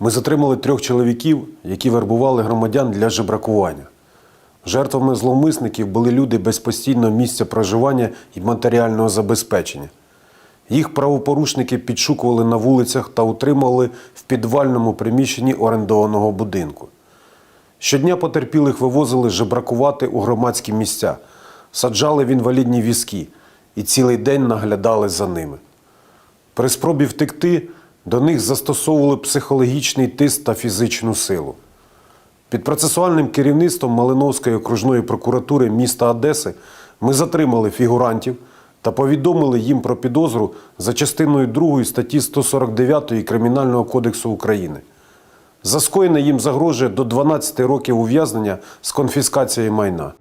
Ми затримали трьох чоловіків, які вербували громадян для жебракування. Жертвами зловмисників були люди без постійного місця проживання і матеріального забезпечення. Їх правопорушники підшукували на вулицях та утримували в підвальному приміщенні орендованого будинку. Щодня потерпілих вивозили жебракувати у громадські місця, саджали в інвалідні візки і цілий день наглядали за ними. При спробі втекти до них застосовували психологічний тиск та фізичну силу. Під процесуальним керівництвом Малиновської окружної прокуратури міста Одеси ми затримали фігурантів та повідомили їм про підозру за частиною 2 статті 149 Кримінального кодексу України. За скоєне їм загрожує до 12 років ув'язнення з конфіскацією майна.